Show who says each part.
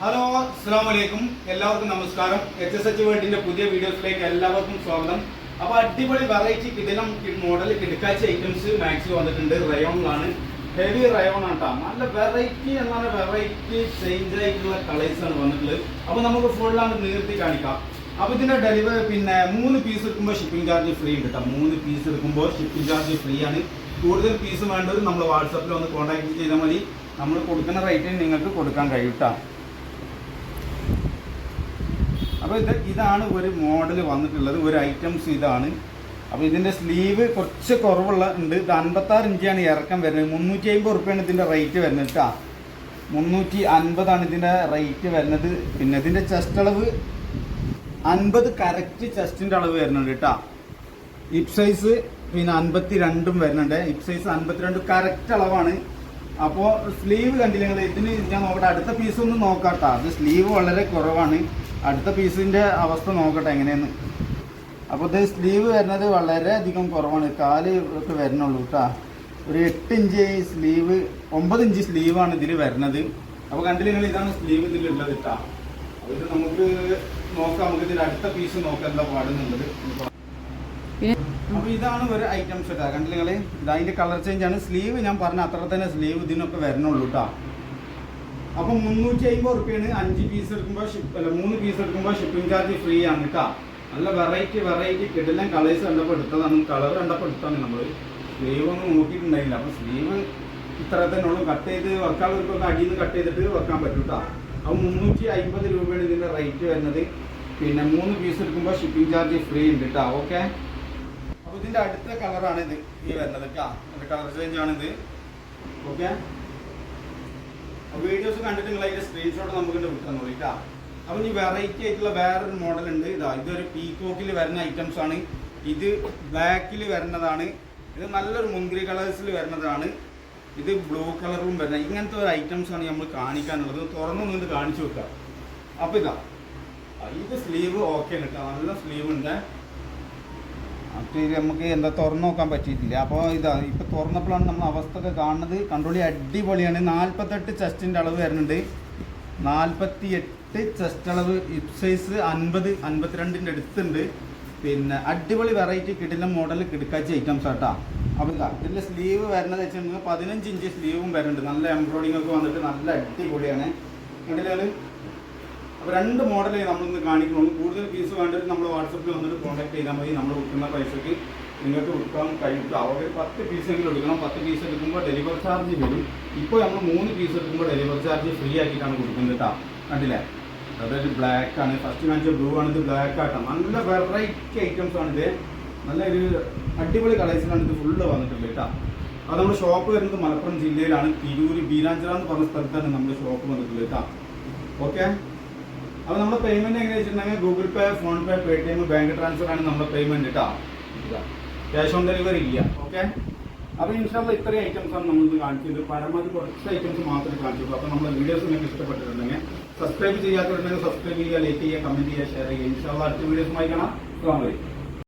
Speaker 1: Hello അസ്സാം വലൈക്കും എല്ലാവർക്കും നമസ്കാരം. എച്ച് എസ് എച്ച് വേൾഡിന്റെ പുതിയ വീഡിയോസിലേക്ക് എല്ലാവർക്കും സ്വാഗതം. അപ്പൊ അടിപൊളി വെറൈറ്റി കിടിലം മോഡൽ കിടക്കാച്ച ഐറ്റംസ് മാക്സിമം വന്നിട്ടുണ്ട്. റയോണിലാണ് ഹെവി റയോൺ ആട്ടാ നല്ല വെറൈറ്റി എന്നാണ് വെറൈറ്റി ചേഞ്ച് ആയിട്ടുള്ള കളേഴ്സ് ആണ് വന്നിട്ടുള്ളത്. അപ്പൊ നമുക്ക് ഫുൾ ആണ് നീർത്തി കാണിക്കാം. അപ്പൊ ഇതിന്റെ ഡെലിവറി പിന്നെ മൂന്ന് പീസ് എടുക്കുമ്പോൾ ഷിപ്പിംഗ് ചാർജ് ഫ്രീ ഉണ്ട് കേട്ടോ മൂന്ന് പീസ് എടുക്കുമ്പോൾ ഷിപ്പിംഗ് ചാർജ് ഫ്രീ ആണ്. കൂടുതൽ പീസ് വേണ്ടവർ നമ്മൾ വാട്സാപ്പിൽ ഒന്ന് കോൺടാക്ട് ചെയ്താൽ മതി. നമ്മൾ കൊടുക്കുന്ന റേറ്റിന് നിങ്ങൾക്ക് കൊടുക്കാൻ കഴിയും ട്ടോ. അപ്പോൾ ഇത് ഇതാണ് ഒരു മോഡൽ വന്നിട്ടുള്ളത് ഒരു ഐറ്റംസ് ഇതാണ്. അപ്പോൾ ഇതിന്റെ സ്ലീവ് കുറച്ച് കുറവുള്ള ഉണ്ട്. ഇത് അൻപത്താറ് ഇഞ്ചാണ് ഇറക്കം വരുന്നത്. മുന്നൂറ്റി അമ്പത് റുപ്യാണ് ഇതിന്റെ റേറ്റ് വരുന്നത് കേട്ടോ മുന്നൂറ്റി അൻപതാണ് ഇതിന്റെ റേറ്റ് വരുന്നത്. പിന്നെ ഇതിന്റെ ചെസ്റ്റ് അളവ് അൻപത് കറക്റ്റ് ചെസ്റ്റിന്റെ അളവ് വരുന്നുണ്ട് കേട്ടോ ഹിപ് സൈസ് പിന്നെ അൻപത്തി രണ്ടും വരുന്നുണ്ട്. ഹിപ് സൈസ് അൻപത്തിരണ്ട് കറക്റ്റ് അളവാണ്. അപ്പോൾ സ്ലീവ് കണ്ടില്ല നിങ്ങൾ ഇതിന് ഞാൻ നോക്കട്ടെ അടുത്ത പീസ് ഒന്ന് കേട്ടോ അത് സ്ലീവ് വളരെ കുറവാണ്. അടുത്ത പീസിന്റെ അവസ്ഥ നോക്കട്ടെ എങ്ങനെയെന്ന്. അപ്പോൾ ഇത് സ്ലീവ് വരുന്നത് വളരെ അധികം കുറവാണ്. കാൽ ഒക്കെ വരണുള്ളൂ കേട്ടോ ഒരു എട്ട് ഇഞ്ച് സ്ലീവ് ഒമ്പത് ഇഞ്ച് സ്ലീവാണ് ഇതിൽ വരുന്നത്. അപ്പോൾ കണ്ടില്ല നിങ്ങൾ ഇതാണ് സ്ലീവ് ഇതിലുള്ളത് കേട്ടോ അപ്പോൾ ഇത് നമുക്ക് നോക്കാം. നമുക്ക് ഇതിന്റെ അടുത്ത പീസ് നോക്കാം എന്താ പാടുന്നുള്ളത്. അപ്പൊ ഇതാണ് ഒരു ഐറ്റംസ് കേട്ടോ കണ്ടില്ല നിങ്ങൾ? ഇത് അതിന്റെ കളർ ചേഞ്ച് ആണ്. സ്ലീവ് ഞാൻ പറഞ്ഞ അത്ര തന്നെ സ്ലീവ് ഇതിനൊക്കെ വരണുള്ളൂ കേട്ടോ അപ്പൊ മുന്നൂറ്റി അമ്പത് റുപ്യാണ് അഞ്ച് പീസ് എടുക്കുമ്പോൾ ഷിപ്പ് അല്ല മൂന്ന് പീസ് എടുക്കുമ്പോൾ ഷിപ്പിംഗ് ചാർജ് ഫ്രീ ആണ് കേട്ടോ നല്ല വെറൈറ്റി വെറൈറ്റി കിടലൻ കളേഴ്സ് കണ്ടപ്പോൾ എടുത്തതാണ്. കളർ കണ്ടപ്പോൾ എടുത്താണ് നമ്മൾ സ്ലീവ് ഒന്നും നോക്കിയിട്ടുണ്ടായില്ല. അപ്പൊ സ്ലീവ് ഇത്ര തന്നെ ഉള്ളൂ. കട്ട് ചെയ്ത് വെക്കാനുള്ളവർക്കൊക്കെ അടിയിൽ നിന്ന് കട്ട് ചെയ്തിട്ട് വെക്കാൻ പറ്റും കേട്ടോ അപ്പോൾ മുന്നൂറ്റി അമ്പത് രൂപയാണ് ഇതിന്റെ റേറ്റ് വരുന്നത്. പിന്നെ മൂന്ന് പീസ് എടുക്കുമ്പോൾ ഷിപ്പിംഗ് ചാർജ് ഫ്രീ ഉണ്ട് കേട്ടോ ഓക്കെ അപ്പോൾ ഇതിന്റെ അടുത്ത കളറാണ് ഇത്. ഈ വരുന്നത് കേട്ടോ കളർ ചേഞ്ച് ആണ് ഇത് ഓക്കെ വീഡിയോസ് കണ്ടിട്ട് നിങ്ങൾ അതിന്റെ സ്ക്രീൻഷോട്ട് നമുക്ക് വിട്ടുതന്നോളൂ കേട്ടോ അപ്പൊ ഈ വെറൈറ്റി ആയിട്ടുള്ള വേറൊരു മോഡൽ ഉണ്ട്. ഇതാ ഇതൊരു പീക്കോക്കിൽ വരുന്ന ഐറ്റംസ് ആണ്. ഇത് ബ്ലാക്കിൽ വരുന്നതാണ്. ഇത് നല്ലൊരു മുന്തിരി കളേഴ്സിൽ വരുന്നതാണ്. ഇത് ബ്ലൂ കളറും വരുന്നത് ഇങ്ങനത്തെ ഒരു ഐറ്റംസ് ആണ് നമ്മൾ കാണിക്കാനുള്ളത്. തുറന്നു നിന്ന് കാണിച്ചു വെക്കാം. അപ്പൊ ഇതാ ഇത് സ്ലീവ് ഓക്കെ കേട്ടോ നല്ല സ്ലീവ് ഉണ്ട്. അപ്പോൾ നമുക്ക് എന്താ തുറന്നു നോക്കാൻ പറ്റിയിട്ടില്ല. അപ്പോൾ ഇതാ ഇപ്പോൾ തുറന്നപ്പോഴാണ് നമ്മൾ അവസ്ഥ ഒക്കെ കാണുന്നത്. കണ്ടോളി അടിപൊളിയാണ്. നാൽപ്പത്തെട്ട് ചെസ്റ്റിന്റെ അളവ് വരുന്നുണ്ട്. നാൽപ്പത്തി എട്ട് ചെസ്റ്റ് അളവ് ഹിപ് സൈസ് അൻപത് അൻപത്തിരണ്ടിന്റെ അടുത്തുണ്ട്. പിന്നെ അടിപൊളി വെറൈറ്റി കിടിലം മോഡൽ കിടക്കാച്ച ഐറ്റംസ് ആട്ടാ. അപ്പോൾ ഇതാ ഇതിന്റെ സ്ലീവ് വരുന്നത് വെച്ചിട്ടുണ്ടെങ്കിൽ പതിനഞ്ച് ഇഞ്ച് സ്ലീവും വരുന്നുണ്ട്. നല്ല എംബ്രോയിഡിംഗ് ഒക്കെ വന്നിട്ട് നല്ല അടിപൊളിയാണ്. കണ്ടില്ലേ രണ്ട് മോഡലേ നമ്മളിന്ന് കാണിക്കുന്നുള്ളൂ കൂടുതൽ ഫീസ് വേണ്ടത് നമ്മൾ വാട്സപ്പിൽ വന്നിട്ട് കോൺടാക്ട് ചെയ്താൽ മതി. നമ്മൾ കൊടുക്കുന്ന പൈസക്ക് നിങ്ങൾക്ക് കൊടുക്കാൻ കഴിയും. അവർ പത്ത് പീസെങ്കിലും എടുക്കണം. പത്ത് പീസ് എടുക്കുമ്പോൾ ഡെലിവറി ചാർജ് വരും. ഇപ്പോൾ നമ്മൾ മൂന്ന് പീസ് എടുക്കുമ്പോൾ ഡെലിവറി ചാർജ് ഫ്രീ ആക്കിയിട്ടാണ് കൊടുക്കുന്നത് കേട്ടോ കണ്ടില്ലേ? അതായത് ബ്ലാക്ക് ആണ്. ഫസ്റ്റ് കാണിച്ച ബ്ലൂ ആണ്. ഇത് ബ്ലാക്ക് ആയിട്ടാണ് നല്ല വെറൈറ്റി ഐറ്റംസ് ആണ് ഇത്. നല്ല ഒരു അടിപൊളി കളേഴ്സിലാണ് ഇത് ഫുള്ള് വന്നിട്ടുള്ളത് കേട്ടോ അത് നമ്മുടെ ഷോപ്പ് വരുന്നത് മലപ്പുറം ജില്ലയിലാണ്. തിരൂര് ബീരാഞ്ചിറ എന്ന് പറഞ്ഞ സ്ഥലത്താണ് നമ്മുടെ ഷോപ്പ് വന്നിട്ടുള്ളത് കേട്ടോ ഓക്കെ അപ്പോൾ നമ്മുടെ പേയ്മെന്റ് എങ്ങനെ വെച്ചിട്ടുണ്ടെങ്കിൽ Google pay PhonePe Paytm bank transfer ആണ് നമ്മുടെ പേയ്മെന്റ് കേട്ടോ ക്യാഷ് ഓൺ ഡെലിവറി ഇല്ല ഓക്കെ അപ്പോൾ ഇൻഷാല്ല ഇത്രയും ആണ് നമ്മൾ കാണിച്ചത്. പരമാവധി കുറച്ച് ഐറ്റംസ് മാത്രമേ കാണിച്ചുള്ളൂ. അപ്പോൾ നമ്മുടെ വീഡിയോസ് നിങ്ങൾക്ക് ഇഷ്ടപ്പെട്ടിട്ടുണ്ടെങ്കിൽ സബ്സ്ക്രൈബ് ചെയ്യാത്തവരുണ്ടെങ്കിൽ സബ്സ്ക്രൈബ് ചെയ്യുക ലൈക്ക് ചെയ്യുക കമന്റ് ചെയ്യുക ഷെയർ ചെയ്യുക. ഇൻഷാല്ല അടുത്ത വീഡിയോസുമായി കാണാം. അസ്സാം